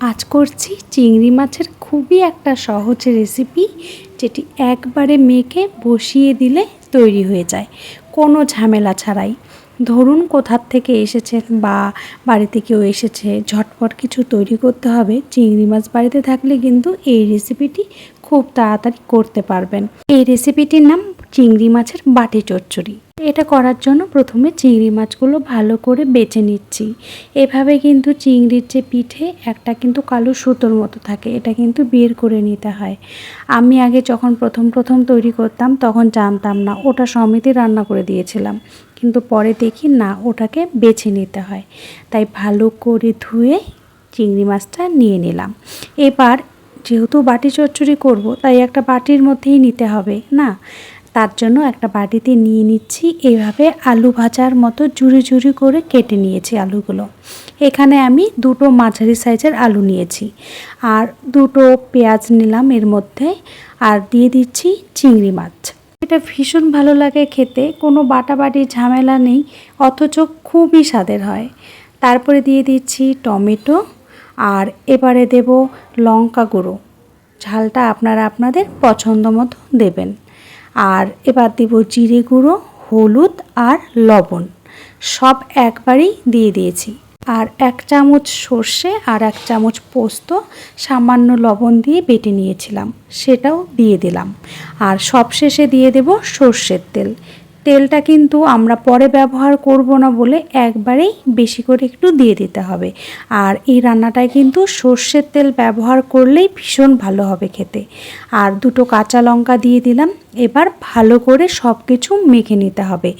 আজ করছি চিংড়ি মাছের খুবই একটা সহজ রেসিপি যেটি একবারে মেখে বসিয়ে দিলে তৈরি হয়ে যায়। কোনো ঝামেলা ছাড়াই। ধরুন কোথার থেকে এসেছেন বা বাড়িতে কেউ এসেছে, ঝটপট কিছু তৈরি করতে হবে। চিংড়ি মাছ বাড়িতে থাকলে কিন্তু এই রেসিপিটি খুব তাড়াতাড়ি করতে পারবেন। এই রেসিপিটির নাম চিংড়ি মাছের বাটি চচ্চড়ি। এটা করার জন্য প্রথমে চিংড়ি মাছগুলো ভালো করে বেছে নিচ্ছি। এভাবে কিন্তু চিংড়ির যে পিঠে একটা কিন্তু কালো সুতোর মতো থাকে, এটা কিন্তু বের করে নিতে হয়। আমি আগে যখন প্রথম প্রথম তৈরি করতাম তখন জানতাম না, ওটা সমিতি রান্না করে দিয়েছিলাম। কিন্তু পরে দেখি না, ওটাকে বেছে নিতে হয়। তাই ভালো করে ধুয়ে চিংড়ি মাছটা নিয়ে নিলাম। এবার যেহেতু বাটি চচ্চড়ি করব, তাই একটা বাটির মধ্যেই নিতে হবে, না? তার জন্য একটা বাটিতে নিয়ে নিচ্ছি। এইভাবে আলু ভাজার মতো ঝুরি ঝুরি করে কেটে নিয়েছি আলুগুলো। এখানে আমি দুটো মাঝারি সাইজের আলু নিয়েছি। আর দুটো পেঁয়াজ নিলাম এর মধ্যে আর দিয়ে দিচ্ছি চিংড়ি মাছ। এটা ভীষণ ভালো লাগে খেতে, কোনো বাটাবাটি ঝামেলা নেই, অথচ খুবই স্বাদের হয়। তারপরে দিয়ে দিচ্ছি টমেটো আর এবারে দেব লঙ্কা গুঁড়ো। ঝালটা আপনারা আপনাদের পছন্দ মতো দেবেন। আর এবার দেব জিরে গুঁড়ো, হলুদ আর লবণ। সব একবারেই দিয়ে দিয়েছি। আর এক চামচ সর্ষে আর এক চামচ পোস্ত, সামান্য লবণ দিয়ে বেটে নিয়েছিলাম। সেটাও দিয়ে দিলাম। আর সবশেষে দিয়ে দেব সর্ষের তেল। তেলটা কিন্তু আমরা পরে ব্যবহার করব না বলে একবারেই বেশি করে একটু দিয়ে দিতে হবে। আর এই রান্নাটায় কিন্তু সর্ষের তেল ব্যবহার করলেই ভীষণ ভালো হবে খেতে। আর দুটো কাঁচা লঙ্কা দিয়ে দিলাম, এবার ভালো করে সব কিছু মেখে নিতে হবে।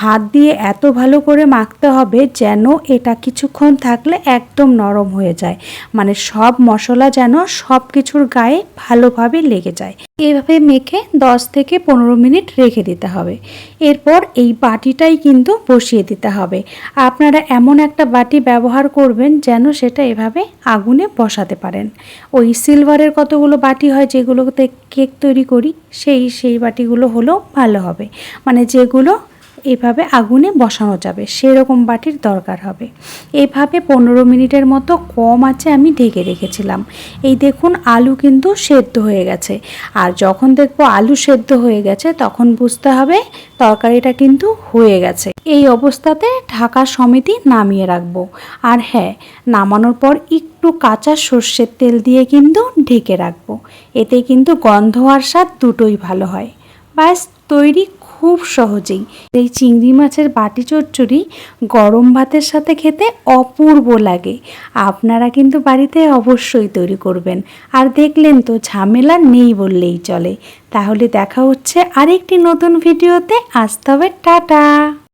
হাত দিয়ে এত ভালো করে মাখতে হবে যেন এটা কিছুক্ষণ থাকলে একদম নরম হয়ে যায়। মানে সব মশলা যেন সব কিছুর গায়ে ভালোভাবে লেগে যায়। এভাবে মেখে 10 থেকে পনেরো মিনিট রেখে দিতে হবে। এরপর এই বাটিটাই কিন্তু বসিয়ে দিতে হবে। আপনারা এমন একটা বাটি ব্যবহার করবেন যেন সেটা এভাবে আগুনে বসাতে পারেন। ওই সিলভারের কতগুলো বাটি হয় যেগুলোতে কেক তৈরি করি, সেই সেই বাটিগুলো হলেও ভালো হবে। মানে যেগুলো এভাবে আগুনে বসানো যাবে, সেরকম বাটির দরকার হবে। এভাবে পনেরো মিনিটের মতো কম আছে আমি ঢেকে রেখেছিলাম। এই দেখুন আলু কিন্তু সেদ্ধ হয়ে গেছে। আর যখন দেখব আলু সেদ্ধ হয়ে গেছে, তখন বুঝতে হবে তরকারিটা কিন্তু হয়ে গেছে। এই অবস্থাতে ঢাকা সমিতি নামিয়ে রাখব। আর হ্যাঁ নামানোর পর একটু কাঁচা সর্ষের তেল দিয়ে কিন্তু ঢেকে রাখব। এতে কিন্তু গন্ধ আর স্বাদ দুটোই ভালো হয়। ব্যাস, তৈরি খুব সহজেই। এই চিংড়ি মাছের বাটি চচ্চড়ি গরম ভাতের সাথে খেতে অপূর্ব লাগে। আপনারা কিন্তু বাড়িতে অবশ্যই তৈরি করবেন। আর দেখলেন তো ঝামেলা নেই বললেই চলে। তাহলে দেখা হচ্ছে আরেকটি নতুন ভিডিওতে। আসতে হবে টাটা!